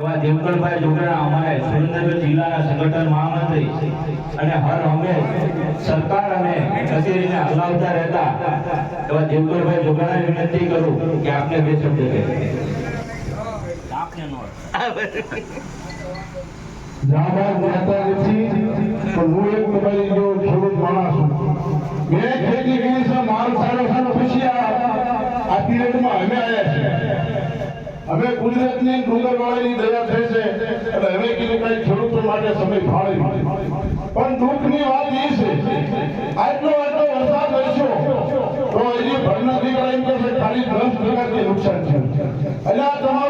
એવા દેવગણભાઈ જોગરા અમારે સુરેન્દ્રનગર જિલ્લાના સંગઠન મહામંત્રી અને હર હંમેશ સરકાર અને હલાવતા રહેતા. એવા દેવગણભાઈ જોગરાને વિનંતી કરું કે આપને બે શબ્દ હું એક તમારી જો ખેડૂત માણસ છું. મેં ખેતી કરી છે માલ સારો સારો પછી આ આ પિરિયડમાં અમે આવ્યા છે અમે ગુજરાતની ડુંગરવાળાની દયા થઈ છે. અને અમે કીધું કઈ ખેડૂતો માટે સમય ફાળે પણ દુઃખની વાત એ છે, આટલો આટલો વરસાદ વરસ્યો, તો એની ભરના દીકરા એમ છે ખાલી દસ ટકાથી નુકસાન છે. એટલે આ તમારું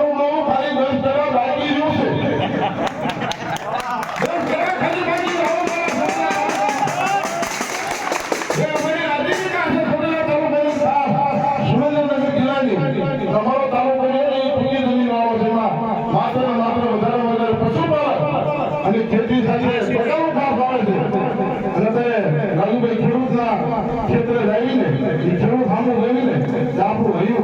માત્ર ને માત્ર વધારે વધારે પશુપાલન અને ખેતી સાથે પોતાનું કામ આવે છે. અને તે રાજુભાઈ ખેડૂતના ક્ષેત્રે રહીને ખેડૂત સામું રહીને આપણું રહ્યું